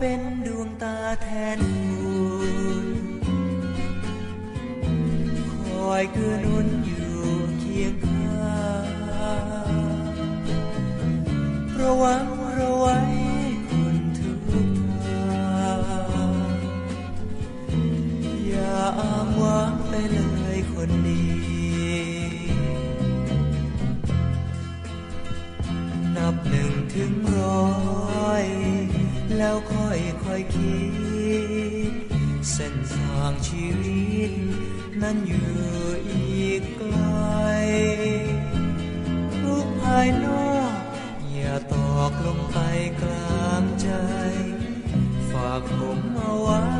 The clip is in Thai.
เป็นดวงตาแทนคุณคอยเกื้อหนุนอยู่เคียงข้างระวังระไว้คุณทุกทางอย่าอ้างว้างไปเลยคนดีนับหนึ่งถึงร้อยแล้วคอ ยคิด เส้นทางชีวิต นั้นอยู่อีกไกลทุกภายนอก อย่าตอกลงไปกลางใจ ฝากผมเอาไว้